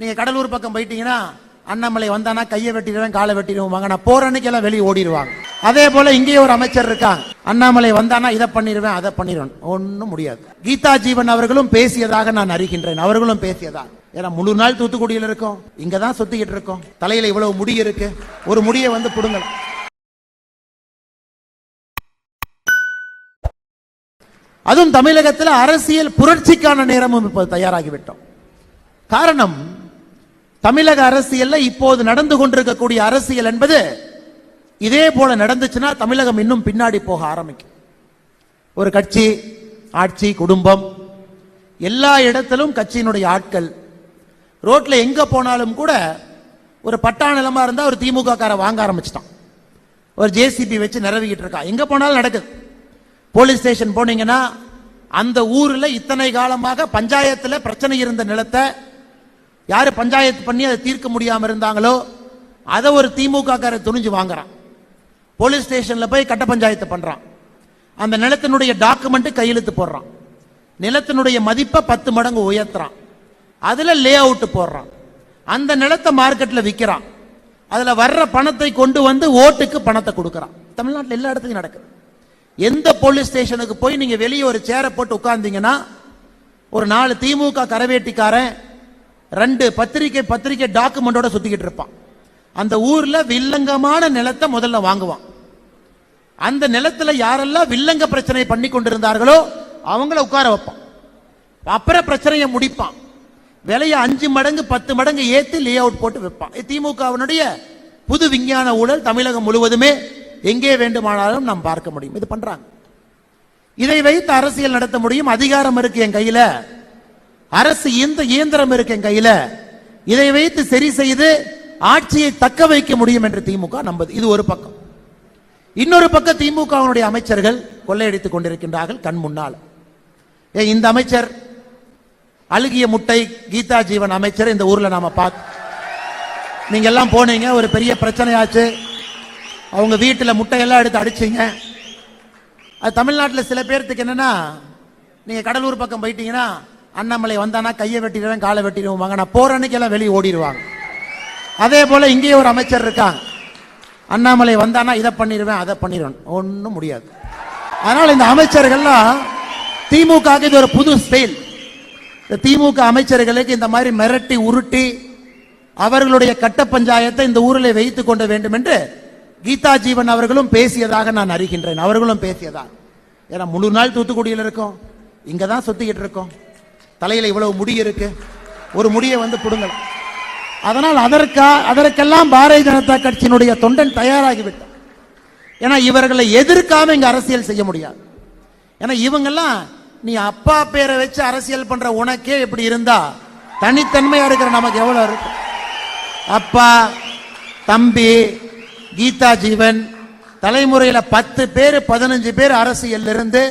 நீங்க கடலூர் பக்கம் போயிட்டீங்கன்னா அண்ணாமலை வந்தானா கையை வெட்டிடுவேன் காலை வெட்டிடுவாங்க நான் போற அன்னைக்கு எல்லாம் வெளியே ஓடிடுவாங்க. அதே போல இங்கேயே ஒரு அமைச்சர் இருக்காங்க. அண்ணாமலை வந்தானா இதை பண்ணிடுவேன் அதை பண்ணிடுவேன். ஒன்றும் முடியாது. கீதா ஜீவன் அவர்களும் பேசியதாக நான் அறிகின்றேன். அவர்களும் பேசியதா? ஏன்னா முழு நாள் தூத்துக்குடியில் இருக்கோம். இங்க தான் சுத்திக்கிட்டு இருக்கோம். தலையில இவ்வளவு முடி இருக்கு. ஒரு முடியை வந்து புடுங்கலாம். அதுவும் தமிழகத்தில் அரசியல் புரட்சிக்கான நேரமும் இப்போ தயாராகிவிட்டோம் காரணம் தமிழக அரசியல்ல இப்போது நடந்து கொண்டிருக்கக்கூடிய அரசியல் என்பது இதே போல நடந்துச்சுன்னா தமிழகம் இன்னும் பின்னாடி போக ஆரம்பிக்கும். ஒரு கட்சி ஆட்சி குடும்பம் எல்லா இடத்திலும் கட்சியினுடைய ஆட்கள். ரோட்ல எங்க போனாலும் கூட ஒரு பட்டா நிலமா இருந்தா ஒரு திமுக கார வாங்க ஆரம்பிச்சிட்டான். ஒரு ஜேசிபி வச்சு நிரவிக்கிட்டு இருக்கா. எங்க போனாலும் நடக்குது. போலீஸ் ஸ்டேஷன் போனீங்கன்னா அந்த ஊர்ல இத்தனை காலமாக பஞ்சாயத்துல பிரச்சனை இருந்த நிலத்தை யார் பஞ்சாயத்து பண்ணி அதை தீர்க்க முடியாமல் இருந்தாங்களோ அதை ஒரு திமுக துணிஞ்சு வாங்குறான். போலீஸ் ஸ்டேஷனில் போய் கட்ட பஞ்சாயத்து பண்ணுறான் அந்த நிலத்தினுடைய டாக்குமெண்ட்டு கையெழுத்து போடுறான். நிலத்தினுடைய மதிப்பை பத்து மடங்கு உயர்த்துறான். அதில் லே அவுட்டு போடுறான். அந்த நிலத்தை மார்க்கெட்டில் விற்கிறான் அதில் வர்ற பணத்தை கொண்டு வந்து ஓட்டுக்கு பணத்தை கொடுக்குறான். தமிழ்நாட்டில் எல்லா இடத்துலையும் நடக்குது. எந்த போலீஸ் ஸ்டேஷனுக்கு போய் நீங்கள் வெளியே ஒரு சேரை போட்டு உட்காந்தீங்கன்னா ஒரு நாலு திமுக கரவேட்டிக்காரன் ரெண்டு பத்திரிக்கை பத்திரிக்கை டாக்குமெண்டோட சுத்திக்கிட்டு இருப்பான். அந்த ஊர்ல வில்லங்கமான நிலத்தை முதல்ல வாங்குவான். அந்த நிலத்துல யாரெல்லாம் வில்லங்க பிரச்சனை பண்ணி கொண்டிருந்தார்களோ அவங்கள உட்கார வைப்பான். அப்புறம் பிரச்சனையை முடிப்பான். விலையை அஞ்சு மடங்கு பத்து மடங்கு ஏத்தி லே அவுட் போட்டு வைப்பான் திமுகவினுடைய புது விஞ்ஞான ஊழல் தமிழகம் முழுவதுமே எங்கே வேண்டுமானாலும் நாம் பார்க்க முடியும். இது பண்றாங்க. இதை வைத்து அரசியல் நடத்த முடியும். அதிகாரம் இருக்கு என் கையில. அரசு இந்த இயந்திரம் இருக்கு என் கையில? இதை வைத்து சரி செய்து ஆட்சியை தக்க வைக்க முடியும் என்று திமுக நம்பது. இது ஒரு பக்கம். இன்னொரு பக்கம் திமுகவினுடைய அமைச்சர்கள் கொள்ளையடித்துக் கொண்டிருக்கின்றார்கள் கண் முன்னால். ஏ, இந்த அமைச்சர் அழுகிய முட்டை கீதா ஜீவன் அமைச்சர் இந்த ஊர்ல நாம பார்த்து நீங்க எல்லாம் போனீங்க ஒரு பெரிய பிரச்சனையாச்சு. அவங்க வீட்டில் முட்டையெல்லாம் எடுத்து அடிச்சீங்க. அது தமிழ்நாட்டில் சில பேர்த்துக்கு என்னன்னா நீங்க கடலூர் பக்கம் போயிட்டீங்கன்னா அண்ணாமலை வந்தானா கையை வெட்டிடுவேன் காலை வெட்டிடுவாங்க நான் போற அன்னைக்கு எல்லாம் வெளியே ஓடிடுவாங்க. அதே போல இங்கேயே ஒரு அமைச்சர் இருக்காங்க. அண்ணாமலை வந்தானா இதை பண்ணிடுவேன் அதை பண்ணிடுவேன். ஒன்றும் முடியாது. அதனால் இந்த அமைச்சர்கள்லாம் திமுக இது ஒரு புது ஸ்டைல் இந்த திமுக அமைச்சர்களுக்கு இந்த மாதிரி மிரட்டி உருட்டி அவர்களுடைய கட்ட பஞ்சாயத்தை இந்த ஊரில் வைத்து கொண்ட வேண்டும் என்று கீதா ஜீவன் அவர்களும் பேசியதாக நான் அறிகின்றேன். அவர்களும் பேசியதாக ஏன்னா முழு நாள் தூத்துக்குடியில் இருக்கோம். இங்கே தான் சுத்திக்கிட்டு இருக்கோம். தலையில் இவ்வளவு முடி இருக்கு? ஒரு முடியை வந்து புடுங்கலாம். அதனால் அதற்கா அதற்கெல்லாம் பாரதிய ஜனதா கட்சியினுடைய தொண்டன் தயாராகிவிட்டார் ஏன்னா இவர்களை எதிர்க்காம இங்க அரசியல் செய்ய முடியாது. ஏன்னா இவங்கெல்லாம் நீ அப்பா பேரை வச்சு அரசியல் பண்ற உனக்கே இப்படி இருந்தா தனித்தன்மையா இருக்கிற நமக்கு எவ்வளவு இருக்கு? அப்பா தம்பி கீதா ஜீவன் தலைமுறையில் பத்து பேர் பதினஞ்சு பேர் அரசியல்ல இருந்து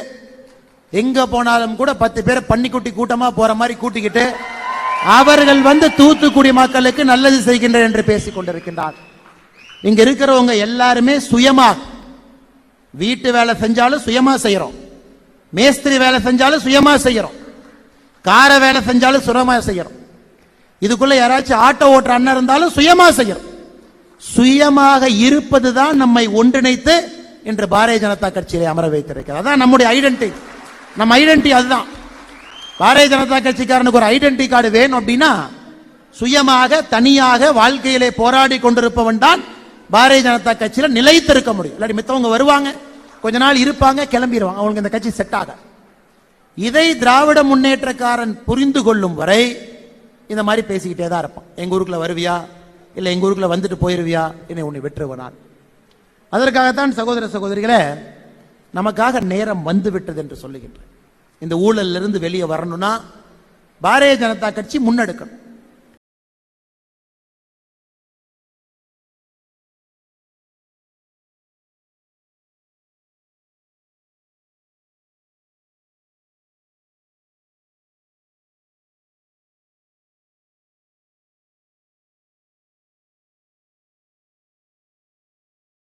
எங்க போனாலும் கூட பத்து பேரை பன்னிக்குட்டி கூட்டமா போற மாதிரி கூட்டிக்கிட்டு அவர்கள் வந்து தூத்துக்குடி மக்களுக்கு நல்லது செய்கின்றனர் என்று பேசிக் கொண்டிருக்கின்றார். இங்க இருக்கிறவங்க எல்லாருமே சுயமா வீட்டு வேலை செஞ்சாலும் சுயமா செய்யறோம். மேஸ்திரி வேலை செஞ்சாலும் சுயமா செய்யறோம். கார வேலை செஞ்சாலும் சுயமா செய்யறோம். இதுக்குள்ள யாராச்சும் ஆட்டோ ஓட்டுற அண்ணன் இருந்தாலும் சுயமா செய்யறோம். சுயமாக இருப்பது தான் நம்மை ஒன்றிணைத்து இன்று பாரதிய ஜனதா கட்சியிலே அமர வைத்திருக்கிறது. அதான் நம்முடைய ஐடென்டிட்டி நம்ம ஐடென்டி அதுதான். பாரதிய ஜனதா கட்சிக்காரனுக்கு ஒரு ஐடென்டி கார்டு வேணும் அப்படின்னா சுயமாக தனியாக வாழ்க்கையிலே போராடி கொண்டிருப்பவன் தான் பாரதிய ஜனதா கட்சியில் நிலைத்திருக்க முடியும். இல்லாட்டி மித்தவங்க வருவாங்க கொஞ்ச நாள் இருப்பாங்க கிளம்பிடுவாங்க அவங்களுக்கு இந்த கட்சி செட் ஆக இதை திராவிட முன்னேற்றக்காரன் புரிந்து கொள்ளும் வரை இந்த மாதிரி பேசிக்கிட்டே தான் இருப்பான். எங்கள் ஊருக்குள்ள வருவியா? இல்லை எங்கள் ஊருக்குள்ள வந்துட்டு போயிருவியா? என்னை உன்னை வெற்றுவனான் அதற்காகத்தான் சகோதர சகோதரிகளை நமக்காக நேரம் வந்துவிட்டது என்று சொல்லுகின்றேன். இந்த ஊழலிருந்து வெளியே வரணும்னா பாரதிய ஜனதா கட்சி முன்னெடுக்கணும்.